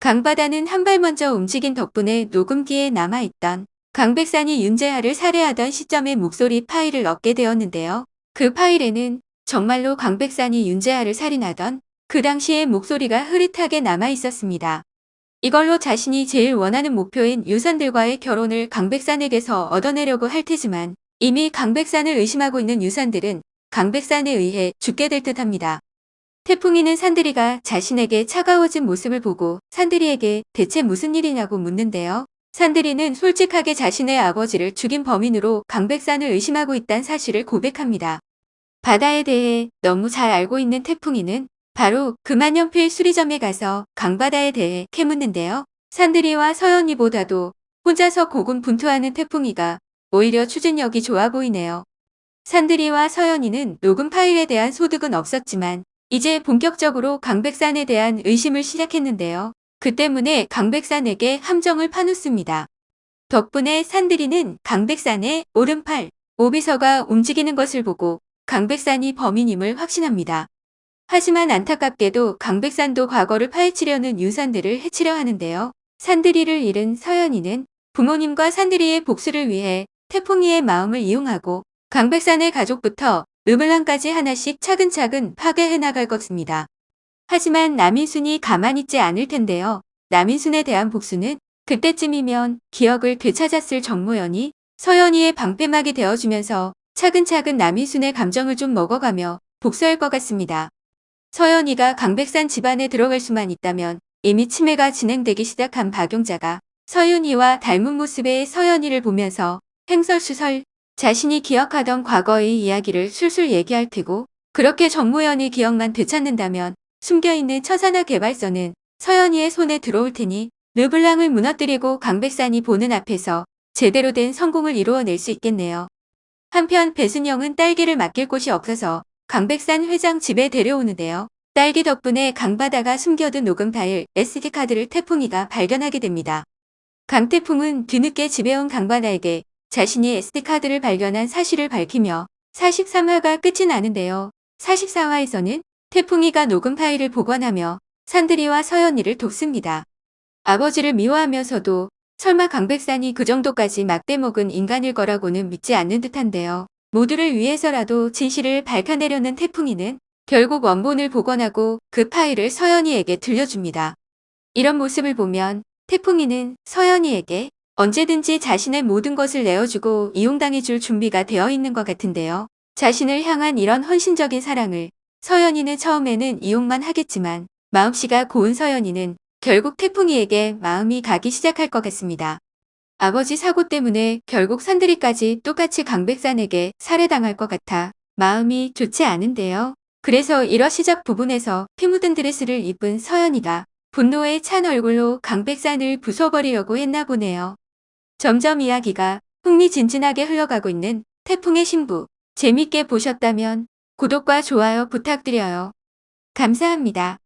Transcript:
강바다는 한 발 먼저 움직인 덕분에 녹음기에 남아있던 강백산이 윤재하를 살해하던 시점의 목소리 파일을 얻게 되었는데요. 그 파일에는 정말로 강백산이 윤재하를 살인하던 그 당시의 목소리가 흐릿하게 남아 있었습니다. 이걸로 자신이 제일 원하는 목표인 유산들과의 결혼을 강백산에게서 얻어내려고 할 테지만 이미 강백산을 의심하고 있는 유산들은 강백산에 의해 죽게 될 듯합니다. 태풍이는 산들이가 자신에게 차가워진 모습을 보고 산들이에게 대체 무슨 일이냐고 묻는데요. 산들이는 솔직하게 자신의 아버지를 죽인 범인으로 강백산을 의심하고 있다는 사실을 고백합니다. 바다에 대해 너무 잘 알고 있는 태풍이는 바로 금안연필 수리점에 가서 강바다에 대해 캐묻는데요. 산들이와 서연이보다도 혼자서 고군분투하는 태풍이가 오히려 추진력이 좋아 보이네요. 산들이와 서연이는 녹음 파일에 대한 소득은 없었지만 이제 본격적으로 강백산에 대한 의심을 시작했는데요. 그 때문에 강백산에게 함정을 파놓습니다. 덕분에 산들이는 강백산의 오른팔, 오비서가 움직이는 것을 보고 강백산이 범인임을 확신합니다. 하지만 안타깝게도 강백산도 과거를 파헤치려는 유산들을 해치려 하는데요. 산들이를 잃은 서연이는 부모님과 산들이의 복수를 위해 태풍이의 마음을 이용하고 강백산의 가족부터 르블랑까지 하나씩 차근차근 파괴해 나갈 것입니다. 하지만 남인순이 가만히 있지 않을 텐데요. 남인순에 대한 복수는 그때쯤이면 기억을 되찾았을 정모연이 서연이의 방패막이 되어주면서 차근차근 남인순의 감정을 좀 먹어가며 복수할 것 같습니다. 서연이가 강백산 집안에 들어갈 수만 있다면 이미 치매가 진행되기 시작한 박용자가 서윤이와 닮은 모습의 서연이를 보면서 행설수설 자신이 기억하던 과거의 이야기를 술술 얘기할 테고 그렇게 정모연이 기억만 되찾는다면 숨겨있는 처산화 개발서는 서연이의 손에 들어올 테니 르블랑을 무너뜨리고 강백산이 보는 앞에서 제대로 된 성공을 이루어낼 수 있겠네요. 한편 배순영은 딸기를 맡길 곳이 없어서 강백산 회장 집에 데려오는데요. 딸기 덕분에 강바다가 숨겨둔 녹음 파일 SD카드를 태풍이가 발견하게 됩니다. 강태풍은 뒤늦게 집에 온 강바다에게 자신이 SD카드를 발견한 사실을 밝히며 43화가 끝이 나는데요. 44화에서는 태풍이가 녹음 파일을 보관하며 산들이와 서연이를 돕습니다. 아버지를 미워하면서도 설마 강백산이 그 정도까지 막대먹은 인간일 거라고는 믿지 않는 듯한데요. 모두를 위해서라도 진실을 밝혀내려는 태풍이는 결국 원본을 복원하고 그 파일을 서연이에게 들려줍니다. 이런 모습을 보면 태풍이는 서연이에게 언제든지 자신의 모든 것을 내어주고 이용당해줄 준비가 되어 있는 것 같은데요. 자신을 향한 이런 헌신적인 사랑을 서연이는 처음에는 이용만 하겠지만 마음씨가 고운 서연이는 결국 태풍이에게 마음이 가기 시작할 것 같습니다. 아버지 사고 때문에 결국 산들이까지 똑같이 강백산에게 살해당할 것 같아 마음이 좋지 않은데요. 그래서 1화 시작 부분에서 피 묻은 드레스를 입은 서연이가 분노에 찬 얼굴로 강백산을 부숴버리려고 했나 보네요. 점점 이야기가 흥미진진하게 흘러가고 있는 태풍의 신부. 재밌게 보셨다면 구독과 좋아요 부탁드려요. 감사합니다.